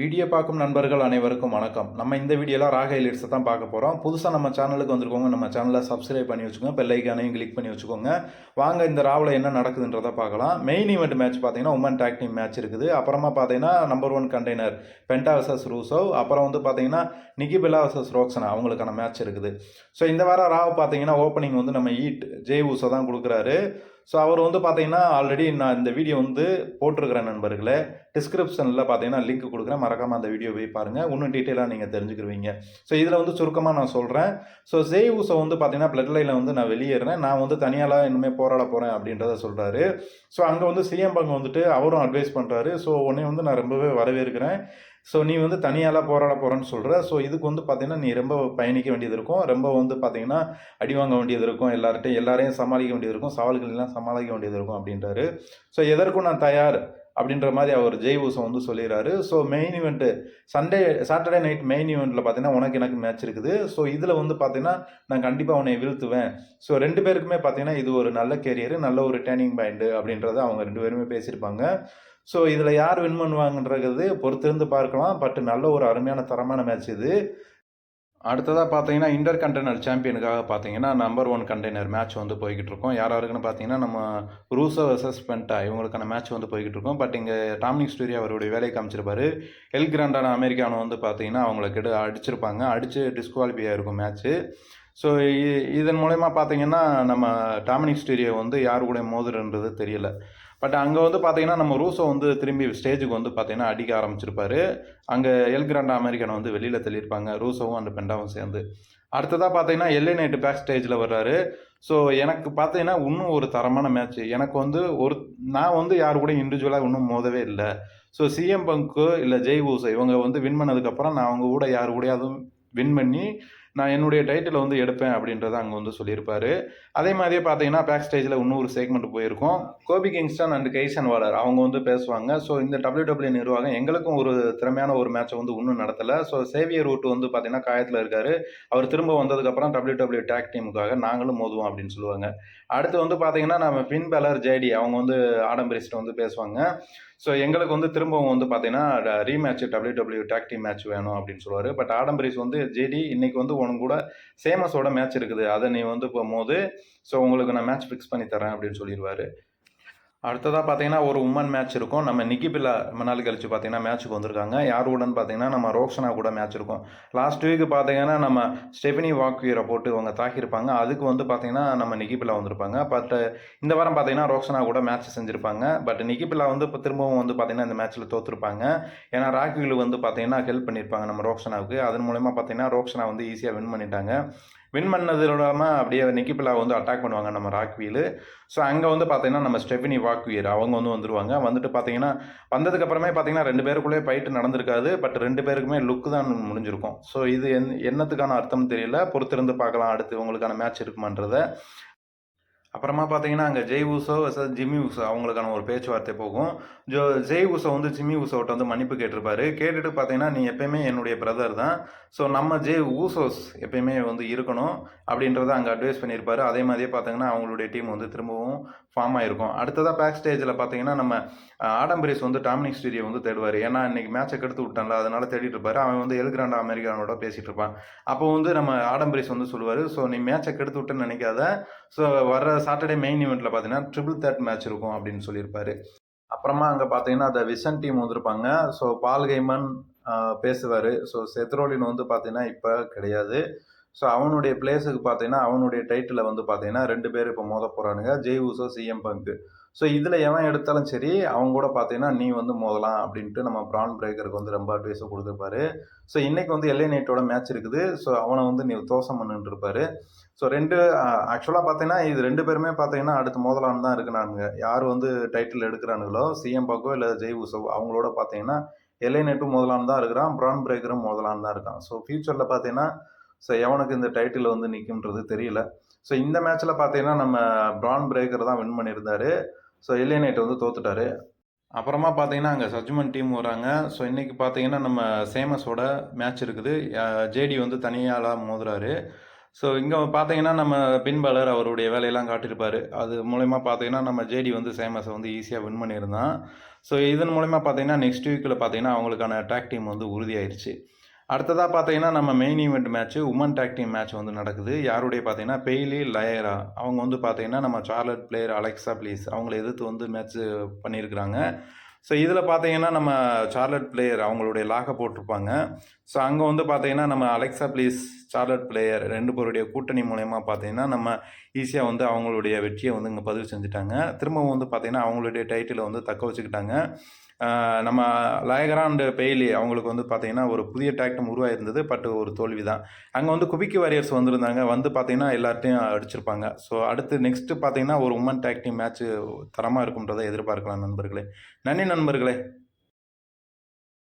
Video பார்க்கும் நண்பர்கள் அனைவருக்கும் வணக்கம். நம்ம இந்த வீடியோவில் ராக எலிட்ஸை தான் பார்க்க போகிறோம் புதுசாக நம்ம சேனலுக்கு வந்திருக்கோங்க நம்ம சேனலை சப்ஸ்கிரைப் பண்ணி வச்சுக்கோங்க. பெல்லைக்கானையும் கிளிக் பண்ணி வச்சுக்கோங்க. வாங்க இந்த ராவில் என்ன நடக்குதுன்றதை பார்க்கலாம். மெயின் ஈவெண்ட் மேட்ச் பார்த்தீங்கன்னா உமன் டேக் டீம் மேட்ச் இருக்குது. அப்புறமா பார்த்தீங்கன்னா number one contender Penta versus Rusev அப்புறம் வந்து பார்த்தீங்கன்னா நிகிபிலா வர்சஸ் ரோக்ஸனா அவங்களுக்கான மேட்ச் இருக்குது. ஸோ இந்த வாரம் ராவ் பார்த்தீங்கன்னா ஓப்பனிங் வந்து நம்ம ஈட் ஜெய் ஊசோ தான் கொடுக்குறாரு. ஸோ அவர் வந்து பார்த்தீங்கன்னா ஆல்ரெடி நான் இந்த வீடியோ வந்து போட்டிருக்கிறேன் நண்பர்களே. டிஸ்கிரிப்ஷனில் பார்த்தீங்கன்னா லிங்க் கொடுக்குறேன். மறக்காமல் அந்த வீடியோ போய் பாருங்கள் இன்னும் டீட்டெயிலாக நீங்கள் தெரிஞ்சுக்கிருவீங்க. ஸோ இதில் வந்து சுருக்கமாக நான் சொல்கிறேன் ஸோ ஜெய் ஊசோ வந்து பார்த்தீங்கன்னா பிளட் லைனில் வந்து நான் வெளியேறேன் நான் வந்து தனியாலாம் இனிமேல் போராட போகிறேன் அப்படின்றத சொல்கிறாரு ஸோ அங்கே வந்து சிஎம் பங்கு வந்துட்டு அவரும் அட்வைஸ் பண்ணுறாரு ஸோ உடனே வந்து நான் ரொம்பவே வரவேற்கிறேன். ஸோ நீ வந்து தனியாலாம் போராட போகிறேன்னு சொல்கிற ஸோ இதுக்கு வந்து பார்த்தீங்கன்னா நீ ரொம்ப பயணிக்க வேண்டியது இருக்கும். ரொம்ப வந்து பார்த்தீங்கன்னா அடி வாங்க வேண்டியது இருக்கும். எல்லார்ட்டையும் எல்லாரையும் சமாளிக்க வேண்டியது இருக்கும். சவால்கள் எல்லாம் சமாளிக்க வேண்டியது இருக்கும் அப்படின்றாரு. ஸோ எதற்கும் நான் தயார் அப்படின்ற மாதிரி அவர் ஜெய் ஊசம் வந்து சொல்லிடுறாரு. So main event Sunday Saturday night main இவெண்ட்டில் பார்த்தீங்கன்னா உனக்கு எனக்கு மேட்ச் இருக்குது. ஸோ இதில் வந்து பார்த்தீங்கன்னா நான் கண்டிப்பாக உன்னை வீழ்த்துவேன். ஸோ ரெண்டு பேருக்குமே பார்த்தீங்கன்னா இது ஒரு நல்ல கேரியரு நல்ல ஒரு டேர்னிங் பாயிண்ட் அப்படின்றத அவங்க ரெண்டு பேருமே பேசியிருப்பாங்க. ஸோ இதில் யார் வின் பண்ணுவாங்கன்றது பொறுத்திருந்து பார்க்கலாம். பட் நல்ல ஒரு அருமையான தரமான மேட்ச் இது. அடுத்ததாக பார்த்தீங்கன்னா இன்டர் கண்டெய்னர் சாம்பியனுக்காக பார்த்தீங்கன்னா நம்பர் ஒன் கண்டெய்னர் மேட்ச் வந்து போய்கிட்டு இருக்கோம். யார் யாருக்குன்னு பார்த்தீங்கன்னா நம்ம ரூசோ வெர்சஸ் பென்டா இவங்களுக்கான மேட்ச் வந்து போய்கிட்டு இருக்கோம். பட் இங்கே டாமினிக் ஸ்டூரியா அவருடைய வேலையை காமிச்சிருப்பாரு. எல் கிராண்டான அமெரிக்கானோ வந்து பார்த்தீங்கன்னா அவங்கள கெடு அடிச்சிருப்பாங்க. அடித்து டிஸ்குவாலிஃபை இருக்கும் மேட்ச்சு ஸோ இதன் மூலயமா பார்த்தீங்கன்னா நம்ம டாமினிக் ஸ்டூடியோ வந்து யார் கூட மோதுறன்றது தெரியல. பட் அங்கே வந்து பார்த்தீங்கன்னா நம்ம ரூசோ வந்து திரும்பி ஸ்டேஜுக்கு வந்து பார்த்தீங்கன்னா அடிக்க ஆரம்பிச்சிருப்பாரு. அங்கே எல் கிராண்டா அமெரிக்கனை வந்து வெளியில் தள்ளியிருப்பாங்க. ரூசோவும் அந்த பெண்டாவும் சேர்ந்து. அடுத்ததாக பார்த்தீங்கன்னா எல்ஏ நைட்டு பேக் ஸ்டேஜில் வர்றாரு. ஸோ எனக்கு பார்த்தீங்கன்னா இன்னும் ஒரு தரமான மேட்ச் எனக்கு வந்து ஒரு நான் வந்து யார் கூட இண்டிவிஜுவலாக இன்னும் மோதவே இல்லை. ஸோ சிஎம் பங்க்கு இல்லை ஜெய் ஊசோ இவங்க வந்து வின் பண்ணதுக்கப்புறம் நான் அவங்க கூட யார் கூடயாவது வின் பண்ணி நான் என்னுடைய டைட்டில் வந்து எடுப்பேன் அப்படின்றத அங்கே வந்து சொல்லியிருப்பாரு. அதே மாதிரியே பார்த்தீங்கன்னா பேக் ஸ்டேஜில் இன்னொரு செக்மெண்ட் போயிருக்கோம். கோபி கிங்ஸ்டன் அண்ட் கைசன் வாலர் அவங்க வந்து பேசுவாங்க. ஸோ இந்த டபிள்யூ டபிள்யூ நிர்வாகம் எங்களுக்கும் ஒரு திறமையான ஒரு மேட்சை வந்து இன்னும் நடத்தலை. ஸோ சேவியர் ரூட் வந்து பார்த்தீங்கன்னா காயத்தில் இருக்கார். அவர் திரும்ப வந்ததுக்கப்புறம் டபிள்யூ டபிள்யூ டேக் டீமுக்காக நாங்களும் மோதுவோம் அப்படின்னு சொல்லுவாங்க. அடுத்து வந்து பார்த்தீங்கன்னா நம்ம பின்பலர் ஜேடி அவங்க வந்து ஆடம்பரிஸ்ட் வந்து பேசுவாங்க. ஸோ எங்களுக்கு வந்து திரும்பவும் வந்து பார்த்தீங்கன்னா rematch W W tag team match வேணும் அப்படின்னு சொல்லுவார். பட் ஆடம்பரிஸ் வந்து ஜேடி இன்னைக்கு வந்து உனக்கு கூட சேமஸோட மேட்ச் இருக்குது. அதை நீ வந்து போகும்போது ஸோ உங்களுக்கு நான் மேட்ச் ஃபிக்ஸ் பண்ணி தரேன் அப்படின்னு சொல்லிடுவார். அடுத்ததாக பார்த்தீங்கன்னா ஒரு உமன் மேட்ச் இருக்கும். நம்ம நிக்கிபில்லா ரொம்ப நாள் கழிச்சு பார்த்தீங்கன்னா மேட்ச்சுக்கு வந்திருக்காங்க. யார் கூடன்னு பார்த்தீங்கன்னா நம்ம ரோக்ஷனா கூட மேட்ச் இருக்கும். லாஸ்ட் வீக் பார்த்தீங்கன்னா நம்ம ஸ்டெஃபினி வாக்யூரை போட்டு இவங்க தாக்கியிருப்பாங்க. அதுக்கு வந்து பார்த்தீங்கன்னா நம்ம நிக்கிபில்லா வந்திருப்பாங்க. பட் இந்த வாரம் பார்த்தீங்கன்னா ரோக்ஷனா கூட மேட்ச் செஞ்சுருப்பாங்க. பட் நிக்கிபில்லா வந்து இப்போ திரும்பவும் வந்து பார்த்தீங்கன்னா இந்த மேட்ச்சில் தோற்றுருப்பாங்க ஏன்னா ராக்வில் வந்து பார்த்தீங்கன்னா ஹெல்ப் பண்ணியிருப்பாங்க நம்ம ரோக்ஷனாவுக்கு. அதன் மூலயமா பார்த்தீங்கன்னா ரோக்ஷனா வந்து ஈஸியாக வின் பண்ணிட்டாங்க. வின் பண்ணது இல்லாமல் அப்படியே நிக்கிபில்லா வந்து அட்டாக் பண்ணுவாங்க நம்ம ராக்வீல் ஸோ அங்கே வந்து பார்த்தீங்கன்னா நம்ம ஸ்டெஃபினி வாக்வியர் அவங்க வந்து வந்துருவாங்க. வந்துட்டு பார்த்தீங்கன்னா வந்ததுக்கு அப்புறமே பார்த்தீங்கன்னா ரெண்டு பேருக்குள்ளே ஃபைட்டு நடந்திருக்காது. பட் ரெண்டு பேருக்குமே லுக்கு தான் முடிஞ்சிருக்கும். ஸோ இது என் என்னத்துக்கான அர்த்தம் தெரியல. பொறுத்திருந்து பார்க்கலாம் அடுத்து உங்களுக்கான மேட்ச் இருக்குமான்றதை. அப்புறமா பார்த்தீங்கன்னா அங்கே Jey Uso versus Jimmy Uso அவங்களுக்கான ஒரு பேச்சுவார்த்தை போகும். ஜோ ஜெய் ஊசோ வந்து ஜிம்மி ஊசோட்ட வந்து மன்னிப்பு கேட்டிருப்பாரு. கேட்டுட்டு பார்த்தீங்கன்னா நீ எப்பயுமே என்னுடைய பிரதர் தான். ஸோ நம்ம ஜெய் ஊசோஸ் எப்பயுமே வந்து இருக்கணும் அப்படின்றத அங்கே அட்வைஸ் பண்ணியிருப்பாரு. அதே மாதிரியே பார்த்தீங்கன்னா அவங்களுடைய டீம் வந்து திரும்பவும் ஃபார்ம் ஆகிருக்கும் அடுத்ததாக பேக் ஸ்டேஜில் பார்த்தீங்கன்னா நம்ம ஆடம்பரிஸ் வந்து டாமினிக் ஸ்டூடியோ வந்து தேடுவார். ஏன்னா இன்னைக்கு மேட்சை கெடுத்து விட்டான்ல அதனால தேடிட்டு இருப்பாரு. அவன் வந்து எலுகிராண்டா அமெரிக்கானோட பேசிகிட்டு இருப்பான். அப்போ வந்து நம்ம ஆடம்பரிஸ் வந்து சொல்லுவார். ஸோ நீ மேட்சை கெடுத்து விட்டுன்னு நினைக்காத. ஸோ வர சாட்டர்டே மெயின் ஈவெண்ட்டில் பார்த்தீங்கன்னா ட்ரிபிள் தேர்ட் மேட்ச் இருக்கும் அப்படின்னு சொல்லியிருப்பாரு. அப்புறமா அங்கே பார்த்தீங்கன்னா அந்த விசன் டீம் வந்திருப்பாங்க. ஸோ பால் கைமன் பேசுவார். ஸோ செத்ரோலின் வந்து பார்த்தீங்கன்னா இப்போ கிடையாது. ஸோ அவனுடைய பிளேஸுக்கு பார்த்தீங்கன்னா அவனுடைய டைட்டில் வந்து பார்த்தீங்கன்னா ரெண்டு பேர் இப்போ மோத போகிறானுங்க Jey Uso CM Punk so இதில் எவன் எடுத்தாலும் சரி அவங்க கூட பார்த்தீங்கன்னா நீ வந்து மோதலாம் அப்படின்ட்டு நம்ம ப்ரான் பிரேக்கருக்கு வந்து ரொம்ப அட்வைஸை கொடுத்துருப்பாரு. ஸோ இன்னைக்கு வந்து எல்ஏ நைட்டோட மேட்ச் இருக்குது. ஸோ அவனை வந்து நீ தோசம் பண்ணிட்டு ஸோ ரெண்டு ஆக்சுவலாக பார்த்தீங்கன்னா இது ரெண்டு பேருமே பார்த்தீங்கன்னா அடுத்து மோதலான்னு தான் இருக்கிறானுங்க. யார் வந்து டைட்டில் எடுக்கிறானுங்களோ சிஎம் பாக்கோ இல்லை ஜெய் ஊசோ அவங்களோட பார்த்தீங்கன்னா எல்ஏ நைட்டும் முதலான்னு தான் இருக்கிறான். ப்ரான் பிரேக்கரும் முதலான்னு தான் இருக்கான். ஸோ ஃபியூச்சரில் பார்த்தீங்கன்னா ஸோ எவனுக்கு இந்த டைட்டில் வந்து நிற்கும்ன்றது தெரியல. ஸோ இந்த மேட்ச்சில் பார்த்தீங்கன்னா நம்ம ப்ரான் பிரேக்கர் தான் வின் பண்ணியிருந்தாரு. ஸோ எல்ஏ நைட் வந்து தோத்துட்டாரு. அப்புறமா பார்த்தீங்கன்னா அங்கே சஜ்மன் டீம் வராங்க. ஸோ இன்றைக்கி பார்த்தீங்கன்னா நம்ம சேமஸோட மேட்ச் இருக்குது. ஜேடி வந்து தனியாளாக மோதுறாரு. ஸோ இங்கே பார்த்தீங்கன்னா நம்ம பின்பாலர் அவருடைய வேலையெல்லாம் காட்டியிருப்பார். அது மூலயமா பார்த்தீங்கன்னா நம்ம ஜேடி வந்து சேமஸை வந்து ஈஸியாக வின் பண்ணியிருந்தான். ஸோ இதன் மூலயமா பார்த்தீங்கன்னா நெக்ஸ்ட் வீக்கில் பார்த்தீங்கன்னா அவங்களுக்கான டேக் டீம் வந்து உறுதியாயிருச்சு. அடுத்ததாக பார்த்தீங்கன்னா நம்ம main event match women tag team match வந்து நடக்குது. யாருடைய பார்த்தீங்கன்னா பெய்லி லயரா அவங்க வந்து பார்த்தீங்கன்னா நம்ம சார்லட் பிளேயர் அலெக்ஸா ப்ளீஸ் அவங்கள எதிர்த்து வந்து மேட்ச் பண்ணியிருக்கிறாங்க. ஸோ இதில் பார்த்தீங்கன்னா நம்ம சார்லட் பிளேயர் அவங்களுடைய லாக போட்டிருப்பாங்க. ஸோ அங்கே வந்து பார்த்தீங்கன்னா நம்ம அலெக்ஸா ப்ளீஸ் சார்லட் பிளேயர் ரெண்டு பேருடைய கூட்டணி மூலயமா பார்த்தீங்கன்னா நம்ம ஈஸியாக வந்து அவங்களுடைய வெற்றியை வந்து இங்கே பதிவு செஞ்சுட்டாங்க. திரும்பவும் வந்து பார்த்தீங்கன்னா அவங்களுடைய டைட்டிலை வந்து தக்க வச்சுக்கிட்டாங்க. நம்ம லயகரா அண்ட் பெய்லி அவங்களுக்கு வந்து பார்த்தீங்கன்னா ஒரு புதிய டேக்டம் உருவாயிருந்தது பட் ஒரு தோல்வி தான் அங்கே வந்து குபிக்கி வாரியர்ஸ் வந்திருந்தாங்க வந்து பார்த்தீங்கன்னா எல்லார்ட்டையும் அடிச்சிருப்பாங்க. ஸோ அடுத்து நெக்ஸ்ட்டு பார்த்தீங்கன்னா ஒரு உமன் டேக்டிங் மேட்ச்சு மேட்ச் தரமாக இருக்கும்ன்றதை எதிர்பார்க்கலாம் நண்பர்களே. நன்றி நண்பர்களே.